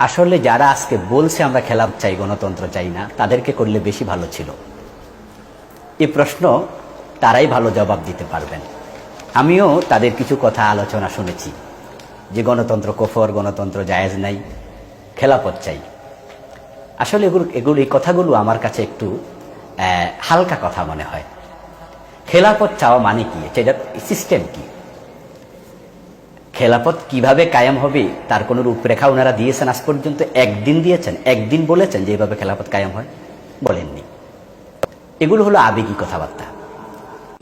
আসলে যারা আজকে বলছে আমরা খেলাপ চাই, গণতন্ত্র চাই না, তাদেরকে করলে বেশি ভালো ছিল। এ প্রশ্ন তারাই ভালো জবাব দিতে পারবেন। আমিও তাদের কিছু কথা আলোচনা শুনেছি যে গণতন্ত্র কফর, গণতন্ত্র জায়েজ নাই, খেলাপথ চাই। আসলে এগুলো এগুলো এই কথাগুলো আমার কাছে একটু হালকা কথা মনে হয়। খেলাপথ চাওয়া মানে কি? সেটা সিস্টেম কি? খেলাপথ কীভাবে কায়েম হবে, তার কোনো রূপরেখা ওনারা দিয়েছেন আজ পর্যন্ত, একদিন দিয়েছেন, একদিন বলেছেন যে এইভাবে খেলাপথ কায়েম হয়? বলেননি। এগুলো হলো আবেগী কথাবার্তা।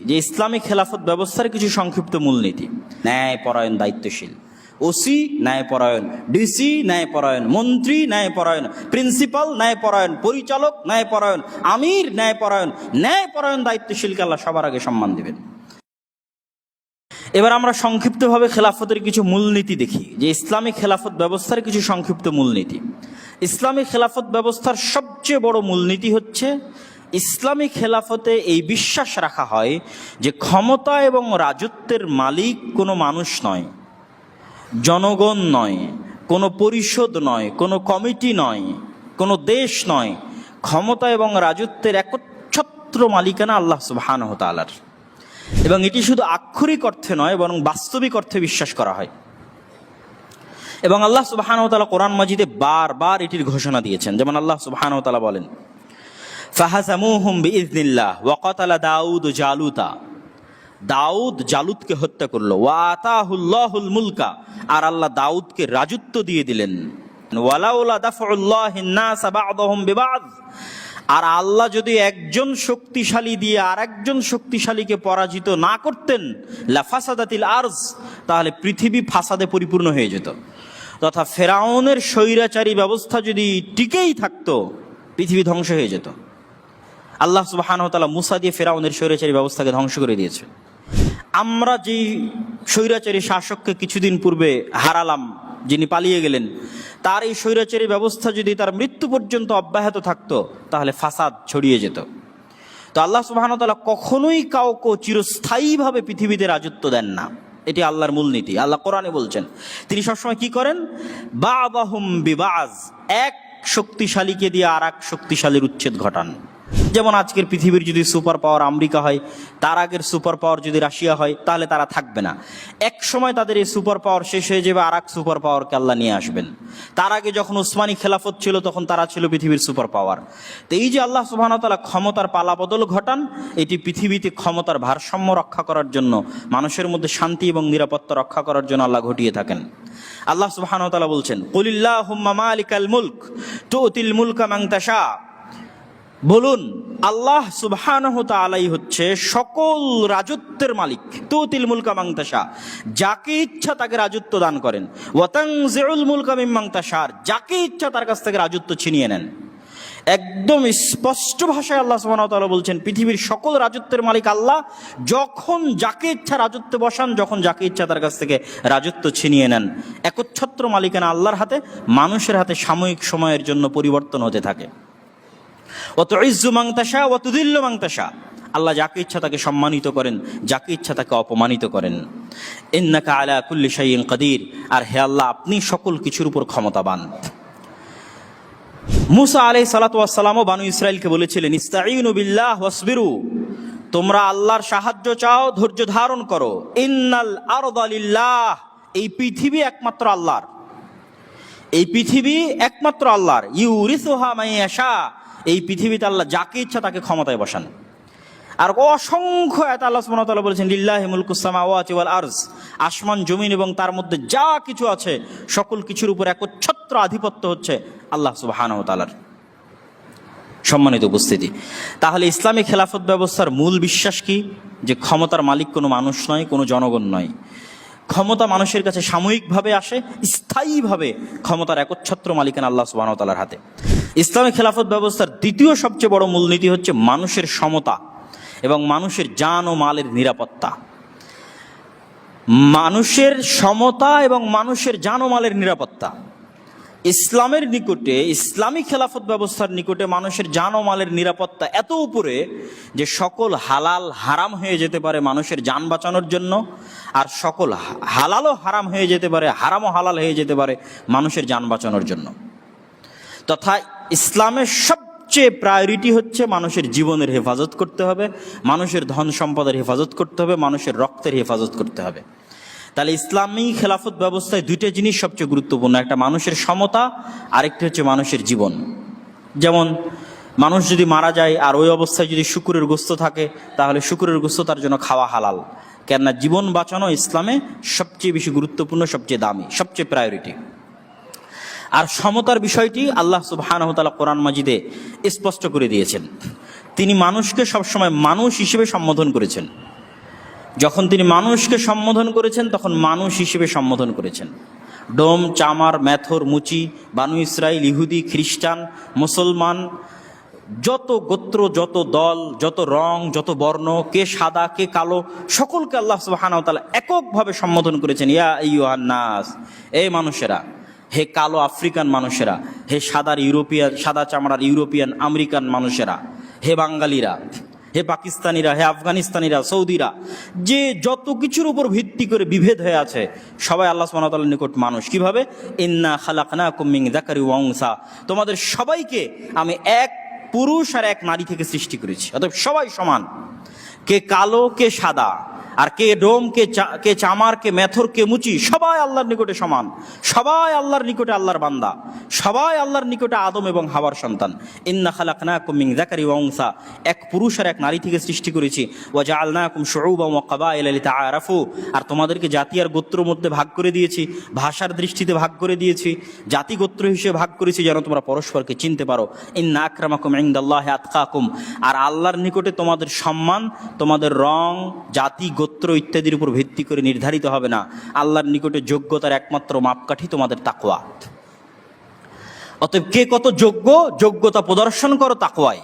যে ইসলামী খেলাফত ব্যবস্থার কিছু সংক্ষিপ্ত মূলনীতি ন্যায় পরায়ণ দায়িত্বশীল। ওসি ন্যায় পরায়ণ ডিসি ন্যায় পরায়ণ মন্ত্রী ন্যায় পরায়ণ প্রিন্সিপাল ন্যায় পরায়ণ পরিচালক ন্যায় পরায়ণ আমির ন্যায় পরায়ণ ন্যায় পরায়ণ দায়িত্বশীলকে আল্লাহ সবার আগে সম্মান দিবেন। এবার আমরা সংক্ষিপ্তভাবে খেলাফতের কিছু মূলনীতি দেখি, যে ইসলামী খেলাফত ব্যবস্থার কিছু সংক্ষিপ্ত মূলনীতি। ইসলামী খেলাফত ব্যবস্থার সবচেয়ে বড় মূলনীতি হচ্ছে ইসলামী খেলাফতে এই বিশ্বাস রাখা হয় যে ক্ষমতা এবং রাজত্বের মালিক কোনো মানুষ নয়, জনগণ নয়, কোনো পরিষদ নয়, কোনো কমিটি নয়, কোনো দেশ নয়। ক্ষমতা এবং রাজত্বের একচ্ছত্র মালিকানা আল্লাহ সুবহানাহু ওয়া তাআলার। এবং এটি শুধু আক্ষরিক অর্থে নয়, বরং বাস্তবিক অর্থে বিশ্বাস করা হয়। এবং আল্লাহ তাআলা কোরআন মাজিদে বারবার এটির ঘোষণা দিয়েছেন। যেমন আল্লাহ তাআলা বলেন ফাহাজামুহুম বিইذনিল্লাহ ওয়াকাতালা দাউদ জালুতা। দাউদ জালুদকে হত্যা করল। ওয়া আতাহুল্লাহুল মুলকা। আর আল্লাহ দাউদকে রাজত্ব দিয়ে দিলেন। ওয়ালাউলা দাফউল্লাহিন নাস বা'দাহুম বিবা'দ। আর আল্লাহ যদি একজন শক্তিশালী দিয়ে আরেকজন শক্তিশালীকে পরাজিত না করতেন লাফাসাদাতিল আর্জ, তাহলে পৃথিবী ফাসাদে পরিপূর্ণ হয়ে যেত। তথা ফেরাউনের স্বৈরাচারী ব্যবস্থা যদি টিকেই থাকতো, পৃথিবী ধ্বংস হয়ে যেত। আল্লাহ সুবাহানহ তালা মুসা দিয়ে ফেরাউনের স্বৈরাচারী ব্যবস্থাকে ধ্বংস করে দিয়েছে। আমরা যেই স্বৈরাচারী শাসককে কিছুদিন পূর্বে হারালাম যিনি পালিয়ে গেলেন, তার এই স্বৈরাচারী ব্যবস্থা যদি তার মৃত্যু পর্যন্ত অব্যাহত থাকতো, তাহলে ফাসাদ ছড়িয়ে যেত। তো আল্লাহ সুবাহান তালা কখনোই কাউকে চিরস্থায়ীভাবে পৃথিবীতে রাজত্ব দেন না। এটি আল্লাহর মূলনীতি। আল্লাহ কোরআনে বলছেন, তিনি সবসময় কি করেন? বা বাহুম বিবাজ, এক শক্তিশালীকে দিয়ে আর এক শক্তিশালীর উচ্ছেদ ঘটান। যেমন আজকের পৃথিবীর যদি সুপার পাওয়ার আমেরিকা হয়, তার আগের সুপার পাওয়ার যদি রাশিয়া হয়, তাহলে তারা থাকবে না। এক সময় তাদের এই সুপার পাওয়ার শেষ হয়ে যাবে, আর এক সুপার পাওয়ারকে আল্লাহ নিয়ে আসবেন। তার আগে যখন উসমানী খেলাফত ছিল, তখন তারা ছিল পৃথিবীর সুপার পাওয়ার। তো এই যে আল্লাহ সুবাহতালা ক্ষমতার পালাবদল ঘটান, এটি পৃথিবীতে ক্ষমতার ভারসাম্য রক্ষা করার জন্য, মানুষের মধ্যে শান্তি এবং নিরাপত্তা রক্ষা করার জন্য আল্লাহ ঘটিয়ে থাকেন। আল্লাহ সুবাহানতালা বলছেন কলিল্লাহ হুম্মা মালিকাল মুলক, তুতিল মুলকা মাংতাশা বলুন, আল্লাহ তাআলাই হচ্ছে সকল রাজত্বের মালিক। তুতিল মুলকা মাংতাশা যাকে ইচ্ছা তাকে রাজত্ব দান করেন। ওয়াতাংজিউল মুলকা মিম্মাংতাশার যাকে ইচ্ছা তার কাছ থেকে রাজত্ব ছিনিয়ে নেন। একদম স্পষ্ট ভাষায় আল্লাহ সুবহানাহু বলছেন, পৃথিবীর সকল রাজত্বের মালিক আল্লাহ, যখন যাকে ইচ্ছা রাজত্বে বসান, যখন যাকে ইচ্ছা তার কাছ থেকে রাজত্ব ছিনিয়ে নেন। একচ্ছত্র মালিকানা আল্লাহর হাতে, মানুষের হাতে সাময়িক সময়ের জন্য পরিবর্তন হতে থাকে। অত ইজ্জু মাংতাসা অত দিল্ল মাংতাসা আল্লাহ যাকে ইচ্ছা তাকে সম্মানিত করেন, যাকে ইচ্ছা তাকে অপমানিত করেন। ইন্নাকা আলা কুল্লি শাইইন কাদির। আর হে আল্লাহ, আপনি সকল কিছুর উপর ক্ষমতাবান। মুসা আলাই সালাতামও বানু ইসরায়েলকে বলেছিলেন ইস্তাইনু বিল্লাহ ওয়াসবিরু। তোমরা আল্লাহর সাহায্য চাও, ধৈর্য ধারণ করো। ইন্নাল আরদালিল্লাহ এই পৃথিবী একমাত্র আল্লাহর। এই পৃথিবী একমাত্র আল্লাহর। ইউরিসুহা মাইয়াশা এই পৃথিবীতে আল্লাহ যাকে ইচ্ছা তাকে ক্ষমতায় বসান। আর অসংখ্য এত আল্লাহ তাআলা বলেছেন, লিল্লাহি মুলকুস সামাওয়াতি ওয়াল আরজ। আসমান, জমিন এবং তার মধ্যে যা কিছু আছে, সকল কিছুর উপর একচ্ছত্র আধিপত্য হচ্ছে আল্লাহ সুবহানাহু ওয়া তাআলার। সম্মানিত উপস্থিতি, তাহলে ইসলামী খেলাফত ব্যবস্থার মূল বিশ্বাস কি? যে ক্ষমতার মালিক কোনো মানুষ নয়, কোনো জনগণ নয়। ক্ষমতা মানুষের কাছে সাময়িকভাবে আসে, স্থায়ীভাবে ক্ষমতার একচ্ছত্র মালিকান আল্লাহ সুবাহতালার হাতে। ইসলামী খেলাফত ব্যবস্থার দ্বিতীয় সবচেয়ে বড় মূলনীতি হচ্ছে মানুষের সমতা এবং মানুষের যান ও মালের নিরাপত্তা। মানুষের সমতা এবং মানুষের যান ও মালের নিরাপত্তা। ইসলামের নিকটে, ইসলামী খেলাফত ব্যবস্থার নিকটে মানুষের জান ও মালের নিরাপত্তা এত উপরে যে সকল হালাল হারাম হয়ে যেতে পারে মানুষের যান বাঁচানোর জন্য, আর সকল হালালও হারাম হয়ে যেতে পারে, হারামও হালাল হয়ে যেতে পারে মানুষের যান বাঁচানোর জন্য। তথা ইসলামের সবচেয়ে প্রায়োরিটি হচ্ছে মানুষের জীবনের হেফাজত করতে হবে, মানুষের ধন সম্পদের হেফাজত করতে হবে, মানুষের রক্তের হেফাজত করতে হবে। তাহলে ইসলামী খেলাফত ব্যবস্থায় দুইটা জিনিস সবচেয়ে গুরুত্বপূর্ণ, একটা মানুষের সমতা, আরেকটি হচ্ছে মানুষের জীবন। যেমন, মানুষ যদি মারা যায় আর ওই অবস্থায় যদি শুকুরের গোস্ত থাকে, তাহলে শুকুরের গোস্ত তার জন্য খাওয়া হালাল। কেননা জীবন বাঁচানো ইসলামে সবচেয়ে বেশি গুরুত্বপূর্ণ, সবচেয়ে দামি, সবচেয়ে প্রায়োরিটি আর সমতার বিষয়টি আল্লাহ সুবাহানহতালা কোরআন মাজিদে স্পষ্ট করে দিয়েছেন। তিনি মানুষকে সবসময় মানুষ হিসেবে সম্বোধন করেছেন। যখন তিনি মানুষকে সম্বোধন করেছেন, তখন মানুষ হিসেবে সম্বোধন করেছেন। ডোম, চামার, ম্যাথর, মুচি, বানু ইসরায়েল ইহুদি, খ্রিস্টান, মুসলমান, যত গোত্র, যত দল, যত রং, যত বর্ণ, কে সাদা, কে কালো, সকলকে আল্লাহ সুবাহানতালা এককভাবে সম্বোধন করেছেন, ইয়া ইউহান্নাস এই মানুষেরা, হে কালো আফ্রিকান মানুষেরা, হে সাদার ইউরোপিয়ান, সাদা চামড়ার ইউরোপিয়ান আমেরিকান মানুষেরা, হে বাঙালিরা হে পাকিস্তানিরা, হে আফগানিস্তানিরা, সৌদিরা, যে যত কিছুর উপর ভিত্তি করে বিভেদ হয়ে আছে, সবাই আল্লাহ সুবহানাহু নিকট মানুষ। কীভাবে? ইন্না খালাকনা কুমিং জাকারি ওয়া উনসা। তোমাদের সবাইকে আমি এক পুরুষ আর এক নারী থেকে সৃষ্টি করেছি। অতএব সবাই সমান। কে কালো, কে সাদা। আর কে ডোম, কে কে চামার, কে মেথর, কে মুচি, সবাই আল্লাহর নিকটে সমান। সবাই আল্লাহর নিকটে আল্লাহর বান্দা। সবাই আল্লাহর নিকটে আদম এবং হাওয়ার সন্তান। ইন্না খালাকনাকুম মিন যাকারি ওয়া উনসা। এক পুরুষ আর এক নারী থেকে সৃষ্টি করেছি। ওয়া জাআলনাকুম শুউবান ওয়া কাবাইলা লিতাআরাফু। আর তোমাদেরকে জাতি আর গোত্রের মধ্যে ভাগ করে দিয়েছি, ভাষার দৃষ্টিতে ভাগ করে দিয়েছি, জাতি গোত্র হিসেবে ভাগ করেছি যেন তোমরা পরস্পরকে চিনতে পারো। ইন্না আকরামাকুম ইনদাল্লাহি আতকাকুম। আর আল্লাহর নিকটে তোমাদের সম্মান, তোমাদের রং, জাতি গোত্র ইত্যাদির উপর ভিত্তি করে নির্ধারিত হবে না। আল্লাহর নিকটে যোগ্যতার একমাত্র মাপকাঠি তোমাদের তাকওয়া। অতএব কে কত যোগ্য, যোগ্যতা প্রদর্শন করো তাকওয়ায়।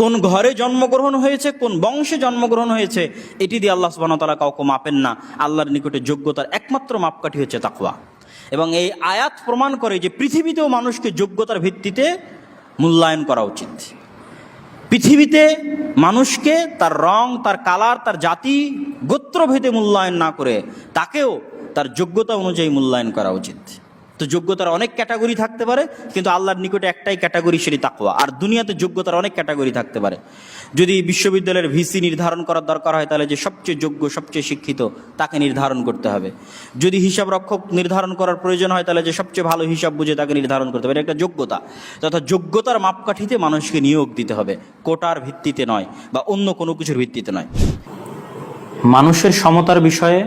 কোন ঘরে জন্মগ্রহণ হয়েছে, কোন বংশে জন্মগ্রহণ হয়েছে, এটি দিয়ে আল্লাহ সুবহানাহু তাআলা কাউকে মাপেন না। আল্লাহর নিকটে যোগ্যতার একমাত্র মাপকাঠি হচ্ছে তাকোয়া এবং এই আয়াত প্রমাণ করে যে পৃথিবীতেও মানুষকে যোগ্যতার ভিত্তিতে মূল্যায়ন করা উচিত। পৃথিবীতে মানুষকে তার রং, তার কালার, তার জাতি, গোত্রভেদে মূল্যায়ন না করে তাকেও তার যোগ্যতা অনুযায়ী মূল্যায়ন করা উচিত। তো যোগ্যতার অনেক ক্যাটাগরি থাকতে পারে, কিন্তু আল্লাহর নিকটে একটাই ক্যাটাগরি সেটি তাকওয়া। আর দুনিয়াতে যোগ্যতার অনেক ক্যাটাগরি থাকতে পারে। যদি বিশ্ববিদ্যালয়ের ভিসি নির্ধারণ করার দরকার হয়, তাহলে যে সবচেয়ে যোগ্য, সবচেয়ে শিক্ষিত, তাকে নির্ধারণ করতে হবে। যদি হিসাব রক্ষক নির্ধারণ করার প্রয়োজন হয়, তাহলে যে সবচেয়ে ভালো হিসাব বুঝে তাকে নির্ধারণ করতে হবে। একটা যোগ্যতা। তথা যোগ্যতার মাপকাঠিতে মানুষকে নিয়োগ দিতে হবে, কোটার ভিত্তিতে নয়, বা অন্য কোনো কিছুর ভিত্তিতে নয়। মানুষের সমতার বিষয়ে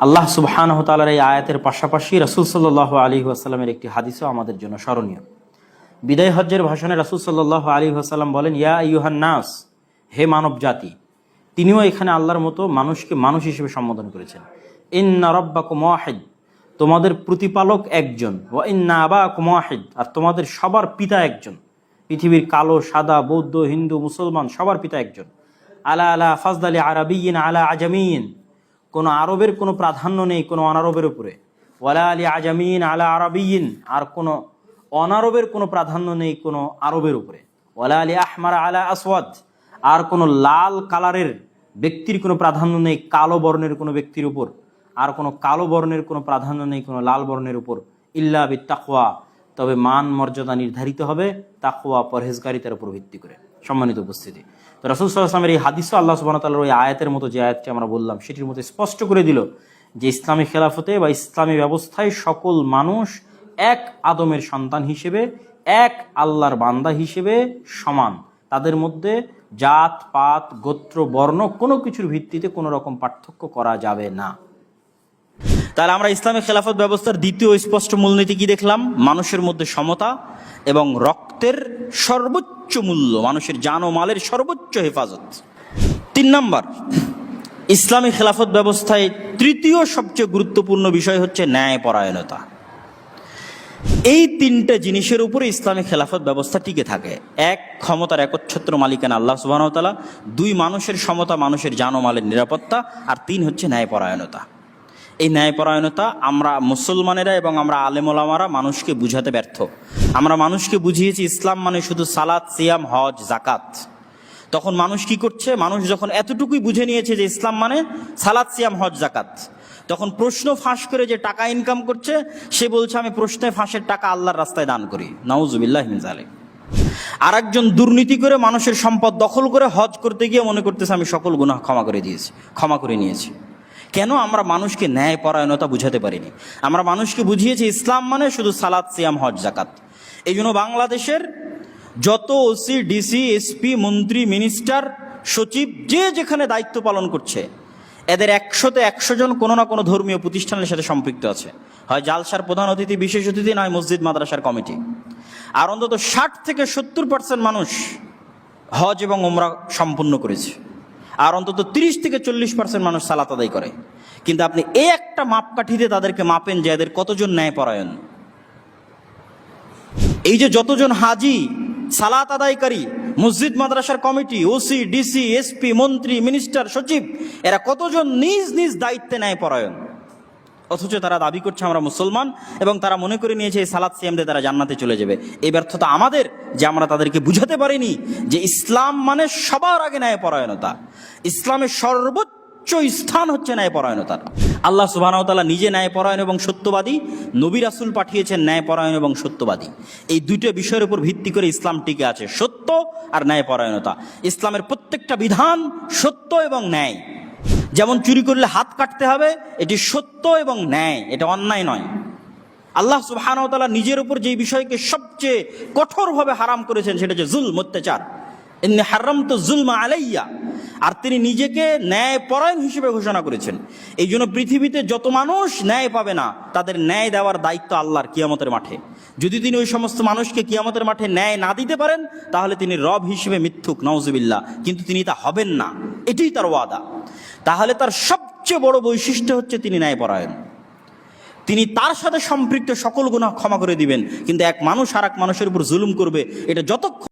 আল্লাহ সুবহান তালার এই আয়াতের পাশাপাশি রাসুল সাল্লাহ আলী আসাল্লামের একটি হাদিসও আমাদের জন্য স্মরণীয়। বিদায় হজ্জের ভাষণে রাসুল সাল্লাহ আলী আসাল্লাম বলেন, ইয়া ইউহান নাস, হে মানব জাতি, তিনিও এখানে আল্লাহর মতো মানুষকে মানুষ হিসেবে সম্বোধন করেছেন। ইন্না রব্বা কুমাহিদ তোমাদের প্রতিপালক একজন। ও ইন্না আবা কুমাহিদ আর তোমাদের সবার পিতা একজন। পৃথিবীর কালো, সাদা, বৌদ্ধ, হিন্দু, মুসলমান সবার পিতা একজন। আলা আলা ফাজদালি আরবিয়িন আলা আজামিন কোনো আরবের কোনো প্রাধান্য নেই কোনো অনারবের উপরে। ওয়ালা আলী আজামিন আলা আরবিয়িন, আর কোনো অনারবের কোনো প্রাধান্য নেই কোনো আরবের উপরে। ওয়ালা আলী আহমারা আলা আসওয়াদ, আর কোনো লাল কালারের ব্যক্তির কোনো প্রাধান্য নেই কালো বর্ণের কোনো ব্যক্তির উপর। আর কোনো কালো বর্ণের কোনো প্রাধান্য নেই কোনো লাল বর্ণের উপর। ইল্লা বি তাকওয়া তবে মান মর্যাদা নির্ধারিত হবে তাকওয়া, পরহেজগারিতার উপর ভিত্তি করে। সম্মানিত উপস্থিতি। তো এই হাদিসও আল্লাহ সুবাহতাল্লাহর ওই আয়াতের মতো যে আয়াতটি আমরা বললাম, সেটির মতো স্পষ্ট করে দিল যে ইসলামী খেলাফতে বা ইসলামী ব্যবস্থায় সকল মানুষ এক আদমের সন্তান হিসেবে, এক আল্লাহর বান্দা হিসেবে সমান। তাদের মধ্যে জাত, পাত, গোত্র, বর্ণ কোনো কিছুর ভিত্তিতে কোনো রকম পার্থক্য করা যাবে না। তাহলে আমরা ইসলামী খেলাফত ব্যবস্থার দ্বিতীয় স্পষ্ট মূলনীতি কি দেখলাম? মানুষের মধ্যে সমতা এবং রক্তের সর্বোচ্চ মূল্য, মানুষের জান ও মালের সর্বোচ্চ হেফাজত। তিন নম্বর, ইসলামী খেলাফত ব্যবস্থায় তৃতীয় সবচেয়ে গুরুত্বপূর্ণ বিষয় হচ্ছে ন্যায়পরায়ণতা। এই তিনটা জিনিসের উপরে ইসলামী খেলাফত ব্যবস্থা টিকে থাকে। এক, ক্ষমতার একচ্ছত্র মালিকানা আল্লাহ সুবাহতালা দুই, মানুষের সমতা, মানুষের জানমালের নিরাপত্তা। আর তিন হচ্ছে ন্যায়পরায়ণতা। এই ন্যায়পরায়ণতা আমরা মুসলমানেরা এবং আমরা আলেমোলামারা মানুষকে বুঝাতে ব্যর্থ। আমরা মানুষকে বুঝিয়েছি ইসলাম মানে শুধু সালাদ সিয়াম, হজ জাকাত তখন মানুষ কি করছে? মানুষ যখন এতটুকুই বুঝে নিয়েছে যে ইসলাম মানে সালাদ সিয়াম, হজ জাকাত তখন প্রশ্ন ফাঁস করে যে টাকা ইনকাম করছে, সে বলছে, আমি প্রশ্নে ফাঁসের টাকা আল্লাহর রাস্তায় দান করি। নাউজুবিল্লাহ জালে আর একজন দুর্নীতি করে মানুষের সম্পদ দখল করে হজ করতে গিয়ে মনে করতেছে, আমি সকল গুনাহ ক্ষমা করে দিয়েছি, ক্ষমা করে নিয়েছি। কেন আমরা মানুষকে ন্যায় পরায়ণতা বুঝাতে পারিনি? আমরা মানুষকে বুঝিয়েছি ইসলাম মানে শুধু সালাদ সিয়াম, হজ জাকাত এই জন্য বাংলাদেশের যত ওসি ডিসি এসপি মন্ত্রী মিনিস্টার সচিব, যে যেখানে দায়িত্ব পালন করছে, এদের একশোতে একশো জন কোনো না কোনো ধর্মীয় প্রতিষ্ঠানের সাথে সম্পৃক্ত আছে। হয় জালসার প্রধান অতিথি, বিশেষ অতিথি, নয় মসজিদ, মাদ্রাসার কমিটি। আর অন্তত ষাট থেকে সত্তর পার্সেন্ট মানুষ হজ এবং ওমরা সম্পূর্ণ করেছে। আর অন্তত তিরিশ থেকে চল্লিশ পার্সেন্ট মানুষ সালাত আদায় করে। কিন্তু আপনি এই একটা মাপকাঠিতে তাদেরকে মাপেন যে এদের কতজন ন্যায়পরায়ণ? এই যে যতজন হাজি, সালাত আদায়কারী, মসজিদ, মাদ্রাসার কমিটি ওসি ডিসি এসপি মন্ত্রী, মিনিস্টার, সচিব, এরা কতজন নিজ নিজ দায়িত্বে ন্যায় পরায়ণ অথচ তারা দাবি করছে আমরা মুসলমান এবং তারা মনে করে নিয়েছে এই সালাদ সিয়ামদের তারা জান্নাতে চলে যাবে। এই ব্যর্থতা আমাদের যে আমরা তাদেরকে বুঝাতে পারিনি যে ইসলাম মানে সবার আগে ন্যায় পরায়ণতা ইসলামের সর্বোচ্চ স্থান হচ্ছে ন্যায়পরায়ণতার আল্লাহ সুবাহতাল্লাহ নিজে ন্যায়পরায়ণ এবং সত্যবাদী, নবী রাসুল পাঠিয়েছেন ন্যায়পরায়ণ এবং সত্যবাদী। এই দুইটা বিষয়ের উপর ভিত্তি করে ইসলাম টিকে আছে সত্য আর ন্যায়পরায়ণতা। ইসলামের প্রত্যেকটা বিধান সত্য এবং ন্যায়। যেমন চুরি করলে হাত কাটতে হবে, এটি সত্য এবং ন্যায়, এটা অন্যায় নয়। আল্লাহ সুবাহানতালা নিজের উপর যে বিষয়কে সবচেয়ে কঠোরভাবে হারাম করেছেন, সেটা হচ্ছে জুল অত্যাচার। এমনি হারাম তো জুলমা আলাইয়া। আর তিনি নিজেকে ন্যায় পরায়ণ হিসেবে ঘোষণা করেছেন। এই জন্য পৃথিবীতে যত মানুষ ন্যায় পাবে না, তাদের ন্যায় দেওয়ার দায়িত্ব আল্লাহর কিয়ামতের মাঠে। যদি তিনি ওই সমস্ত মানুষকে কিয়ামতের মাঠে ন্যায় না দিতে পারেন, তাহলে তিনি রব হিসেবে মিথ্যুক নওজবিল্লা কিন্তু তিনি তা হবেন না। এটাই তার ওয়াদা। তাহলে তার সবচেয়ে বড় বৈশিষ্ট্য হচ্ছে তিনি ন্যায়পরায়ণ। তিনি তার সাথে সম্পৃক্ত সকল গুনাহ ক্ষমা করে দিবেন। কিন্তু এক মানুষ আর এক মানুষের উপর জুলুম করবে, এটা যতক্ষণ